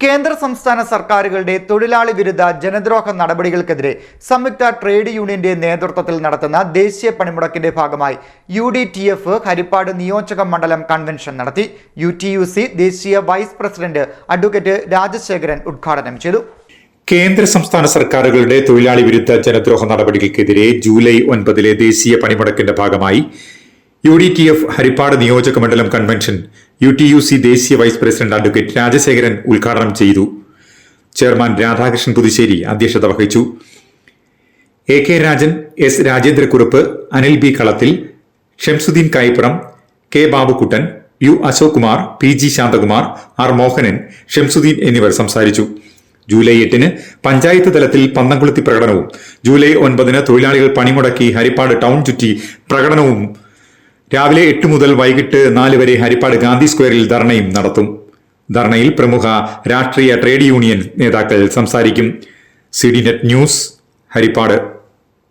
കേന്ദ്ര സംസ്ഥാന സർക്കാരുകളുടെ തൊഴിലാളി വിരുദ്ധ ജനദ്രോഹ നടപടികൾക്കെതിരെ സംയുക്ത ട്രേഡ് യൂണിയന്റെ നേതൃത്വത്തിൽ നടത്തുന്ന ദേശീയ പണിമുടക്കിന്റെ ഭാഗമായി U D T F Haripad നിയോജക മണ്ഡലം കൺവെൻഷൻ നടത്തി. യു ടി യു സി ദേശീയ വൈസ് പ്രസിഡന്റ് അഡ്വക്കേറ്റ് രാജശേഖരൻ ഉദ്ഘാടനം ചെയ്തു. കേന്ദ്ര സംസ്ഥാന സർക്കാരുകളുടെ തൊഴിലാളി വിരുദ്ധ ജനദ്രോഹ നടപടികൾക്കെതിരെ ജൂലൈ ഒൻപതിലെ ദേശീയ പണിമുടക്കിന്റെ ഭാഗമായി U D T F Haripad നിയോജക മണ്ഡലം convention U T U C ദേശീയ വൈസ് പ്രസിഡന്റ് അഡ്വക്കേറ്റ് രാജശേഖരൻ ഉദ്ഘാടനം ചെയ്തു. ചെയർമാൻ രാധാകൃഷ്ണൻ പുതുശ്ശേരി അധ്യക്ഷത വഹിച്ചു. A K Rajan S Rajendrakurup Anil B Kalathil Shamsuddin Kayippuram K Babukuttan U Ashok Kumar P G Santhakumar R Mohanan Shamsuddin എന്നിവർ സംസാരിച്ചു. July എട്ടിന് പഞ്ചായത്ത് തലത്തിൽ പന്തംകുളത്തി പ്രകടനവും ജൂലൈ ഒൻപതിന് തൊഴിലാളികൾ പണിമുടക്കി ഹരിപ്പാട് ടൗൺ ചുറ്റി പ്രകടനവും രാവിലെ എട്ട് മുതൽ വൈകിട്ട് നാല് വരെ ഹരിപ്പാട് ഗാന്ധി സ്ക്വയറിൽ ധർണയും നടത്തും. ധർണയിൽ പ്രമുഖ രാഷ്ട്രീയ ട്രേഡ് യൂണിയൻ നേതാക്കൾ സംസാരിക്കും. CDNet net news Haripad.